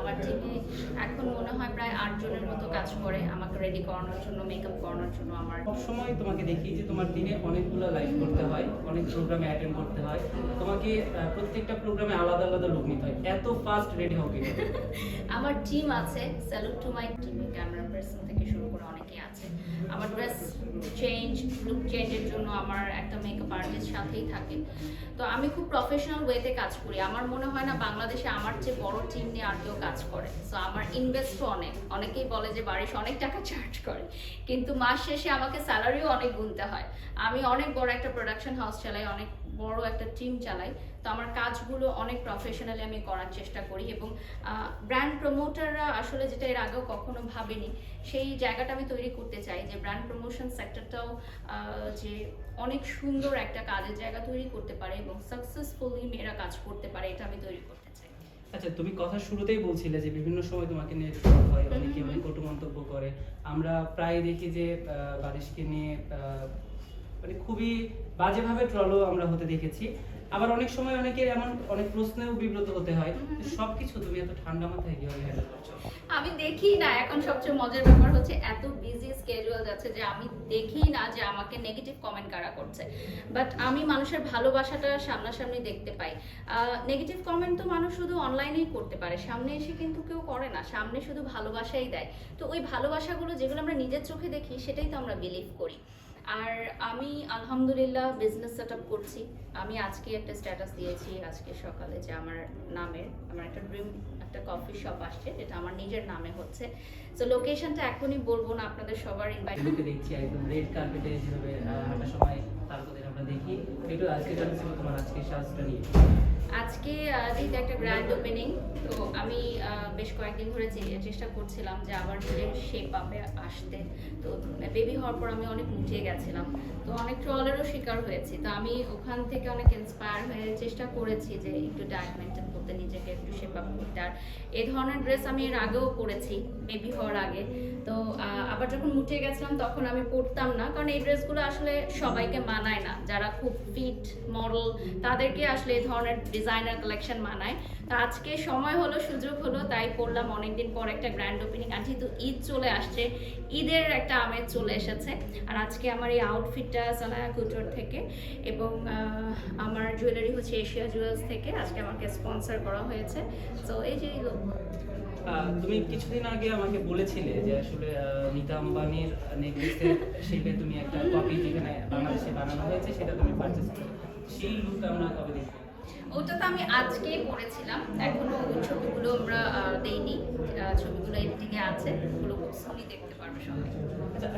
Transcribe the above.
আমার টিমে এখন মনে হয় প্রায় আট জনের মতো কাজ করে আমাকে রেডি করানোর জন্য মেকআপ করানোর জন্য আমার। সব সময় তোমাকে দেখি যে তোমার দিনে অনেকগুলো লাইভ করতে হয় অনেক প্রোগ্রামে অ্যাটেন্ড করতে হয়। তোমাকে প্রত্যেকটা প্রোগ্রামে আলাদা আলাদা লুক নিতে হয়। এত ফাস্ট রেডি হবে আমার টিম আছে salute to my team camera person থেকে শুরু করে অনেকেই আছে। আমার ড্রেস চেঞ্জ লুক চেঞ্জের জন্য আমার একটা মেকআপ আর্টিস্ট সাথেই থাকে। তো আমি খুব প্রফেশনাল ওয়েতে কাজ করি। আমার মনে হয় না বাংলাদেশে আমার চেয়ে বড় টিম নিয়ে আর কেউ কাজ করে। সো আমার ইনভেস্টও অনেক। অনেকেই বলে যে বারিশ অনেক টাকা চার্জ করে। কিন্তু মাস শেষে আমাকে স্যালারিও অনেক গুনতে হয়। আমি অনেক বড় একটা প্রোডাকশন হাউস চালাই, অনেক বড় একটা টিম চালাই। তো আমার কাজগুলো অনেক প্রফেশনালি আমি করার চেষ্টা করি এবং ব্র্যান্ড প্রমোটাররা আসলে যেটা এর আগেও কখনো ভাবেনি, সেই জায়গাটা আমি তৈরি করতে চাই যে ব্র্যান্ড প্রমোশন সেক্টরটাও যে অনেক সুন্দর একটা কাজের জায়গা তৈরি করতে পারে এবং সাকসেসফুলি মেয়েরা কাজ করতে পারে, এটা আমি তৈরি করতে আচ্ছা তুমি কথা শুরুতেই বলছিলে যে বিভিন্ন সময় তোমাকে নিয়ে হয় অনেকে। অনেক কটু মন্তব্য করে আমরা প্রায় দেখি যে আহ, বারিশকে নিয়ে আহ, মানে খুবই বাজেভাবে ট্রলও আমরা হতে দেখেছি আবার অনেক সময় অনেকের এমন অনেক প্রশ্নেও বিব্রত হতে হয় সবকিছু তুমি এত ঠান্ডা মাথায় কীভাবে হ্যান্ডেল করছ? আমি দেখি না এখন সবচেয়ে মজার ব্যাপার হচ্ছে এত বিজি স্কেজুয়াল যাচ্ছে যে আমি দেখি না যে আমাকে নেগেটিভ কমেন্ট কারা করছে। বাট আমি মানুষের ভালোবাসাটা সামনাসামনি দেখতে পাই। নেগেটিভ কমেন্ট তো মানুষ শুধু অনলাইনেই করতে পারে সামনে এসে কিন্তু কেউ করে না সামনে শুধু ভালোবাসাই দেয়। তো ওই ভালোবাসাগুলো যেগুলো আমরা নিজের চোখে দেখি সেটাই তো আমরা বিলিভ করি। আর আমি আলহামদুলিল্লাহ বিজনেস সেট করছি। আমি আজকে একটা স্ট্যাটাস দিয়েছি আজকে সকালে যে আমার নামের, আমার একটা ড্রিম একটা কফি শপ আসছে, যেটা আমার নিজের নামে হচ্ছে। তো লোকেশনটা এখনই বলব না, আপনাদের সবার ইনভাইট দেখছি একদম রেড কার্পেটে যেভাবে হাঁটার সময় তারপরে আমরা দেখি, একটু, আজকে জানতে তোমার আজকে সাজটা নিয়ে। আজকে যেহেতু একটা গ্র্যান্ড ওপেনিং তো আমি বেশ কয়েকদিন ধরে চেষ্টা করছিলাম যে আবার নিজের শেপ আপে আসতে। তো বেবি হওয়ার পর আমি অনেক মুটিয়ে গেছিলাম। তো অনেক ট্রলেরও শিকার হয়েছি। তো আমি ওখান থেকে অনেক ইন্সপায়ার হয়ে চেষ্টা করেছি যে একটু ডায়েট মেনটেন করতে নিজেকে একটু শেপ আপ করতে আর এই ধরনের ড্রেস আমি এর আগেও পরেছি বেবি হওয়ার আগে। তো আবার যখন মুটিয়ে গেছিলাম তখন আমি পরতাম না, কারণ এই ড্রেসগুলো আসলে সবাইকে মানায় না। যারা খুব ফিট মডেল তাদেরকে আসলে এই ধরনের ডিজাইনার কালেকশন মানায়। তো আজকে সময় হলো, সুযোগ হলো, তাই পড়লাম অনেকদিন পর একটা গ্র্যান্ড ওপেনিং আর যেহেতু ঈদ চলে আসছে, ঈদের একটা আমেজ চলে এসেছে। আর আজকে আমার এই আউটফিটটা সানায়া কুটোর থেকে এবং আমার জুয়েলারি হচ্ছে এশিয়া জুয়েলার্স থেকে। আজকে আমাকে স্পন্সর করা হয়েছে। তো এই যে তুমি কিছুদিন আগে আমাকে বলেছিলে যে আসলে নীতা আম্বানির নেকলেসের শেপে তুমি একটা কপি যেখানে বাংলাদেশে বানানো হয়েছে সেটা তুমি পারচেস করো। সেই লুক আমরা কবে দেখব? ওটা তো আমি আজকেই পড়েছিলাম এখনও ওই ছবিগুলো আমরা দেইনি। ছবিগুলো এডিটিংয়ে আছে। ওগুলো খুব দেখতে পারবে সবাই। আচ্ছা,